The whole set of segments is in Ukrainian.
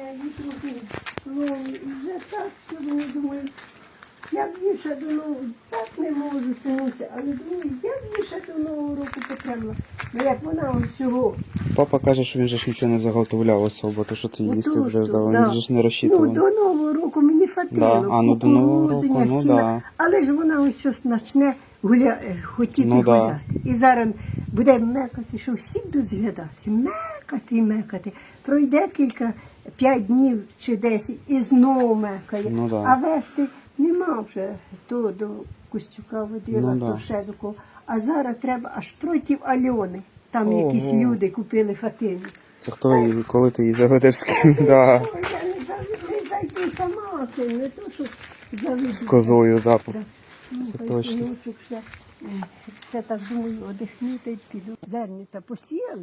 і трохи ловлю. І вже так сьогодні думаю, як більше до нового, так не можу тягнутися, але думаю, як більше до нового року потрібно. Ну як вона всього. Папа каже, що він же ж нічого не заготовляв особо, то що ти їсти Отож вже то, да. він же ж не Ну, до Нового року мені хватило. Да, а, ну, до Нового року, кукурудзення, ну, сіна. да. Але ж вона ось щось почне гуля... е, хотіти Ну, да. гуляти. І зараз буде мекати, що всі будуть зглядатися. Мекати мекати. Пройде кілька, п'ять днів чи десять і знову мекає. Ну, да. А вести нема вже то до Костюка водила, Ну, да. то ще до кого. А зараз треба аж проти Альони. Там якісь люди купили хатину. Це хто і коли ти її заведеш з ким? Да. Ой, я не завжди зайду сама, це не то, що заведу. З козою, да. Ну, Це хай точно. синочок ще, Це так думаю, одихну та й піду. Зернята посіяли,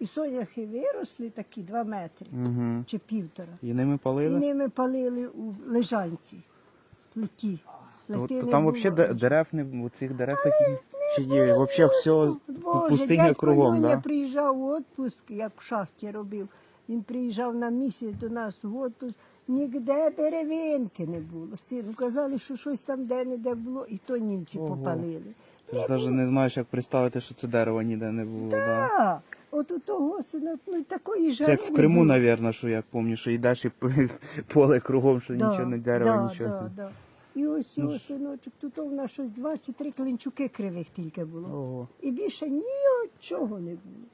і соняхи виросли такі два метри Угу. чи півтора. І ними І палили? ними палили у лежанці, плиті. То, то там було. взагалі дерев не цих дерев таких чи є? Взагалі все Боже, пустиня дядько кругом, Льоня да? приїжджав у відпуск, як в шахті робив. Він приїжджав на місяць до нас в відпуск. Ніде деревинки не було. Сину казали, що щось там де-не-де було, і то німці Ого. попалили. Ти ж навіть не знаєш, як представити, що це дерево ніде не було. Да. Так, от у того сина, ну і такої жари Це як в Криму, навірно, що як пам'ятаю, що йдеш і поле кругом, що Да, нічого не дерева, да, нічого. Да, да. І ось його синочок, тут у нас щось два чи три клинчуки кривих тільки було. Ого. І більше нічого не було.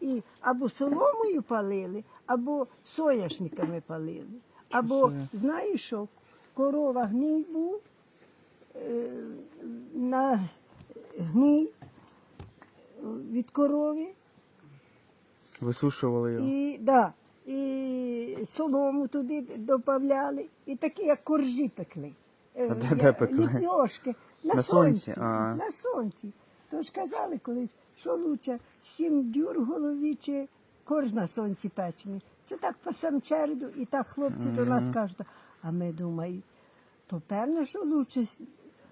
І або соломою палили, або соняшниками палили. Або, це? знаєш що, корова гній був, е, на гній від корови, Висушували його. і, да, і солому туди додавали, і такі, як коржі пекли. Е, А де- де пекли? Ліпьошки. На, На сонці. сонці, а. На сонці. Тож казали колись, що лучше сім дюр в голові чи корж на сонці печений. Це так по сам череду, і так хлопці до нас кажуть. А ми думаємо, то певно, що лучше с-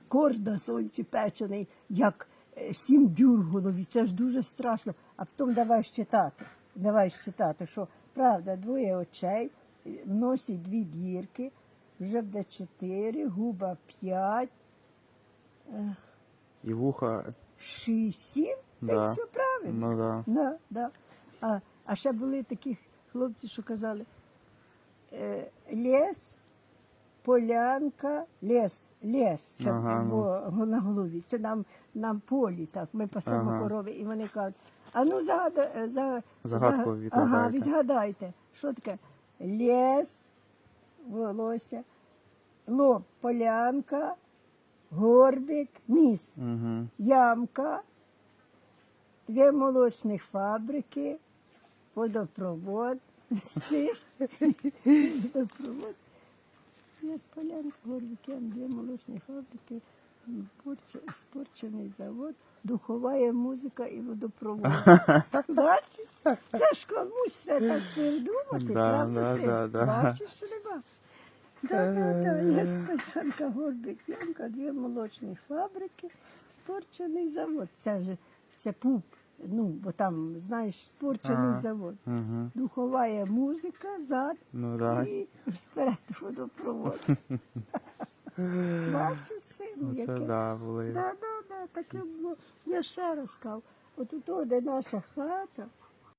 корж на сонці печений, як е, сім дюр в голові. Це ж дуже страшно. А потім давай щитати. Давай щитати, що правда, двоє очей, в носі дві дірки, вже буде чотири, губа п'ять, І вуха. шість, сім, та Да. й все правильно. Ну да. Да, да. А, а ще були такі хлопці, що казали, е, ліс, полянка, ліс, ліс, це Ага, ну. на голові, це нам, нам полі, так, ми пасемо Ага. корови, і вони кажуть, а ну загада, е, за, Загадку за- Ага, відгадайте. відгадайте, що таке? Ліс, волосся, лоб, полянка, горбик, ніс Угу. ямка, дві молочних фабрики, водопровод, слиш? водопровод. Є полянка, горбикем, дві молочні фабрики, порч- спорчений завод, духова музика і водопровод. Бачиш? Це ж комусь треба так придумати, правда, син? да, да. Бачиш, не бачиш? Да, да, да. Є полянка, горбик, ямка, дві молочні фабрики, спорчений завод. Це ж це пуп. Ну, бо там, знаєш, спорчений Ага. завод. Угу. Духова музика, зад Ну да. і сперед водопровод. Бачиш, сину, Оце яке. да, були. Да, да, да, таке було. Я ще раз кажу, от у того, де наша хата,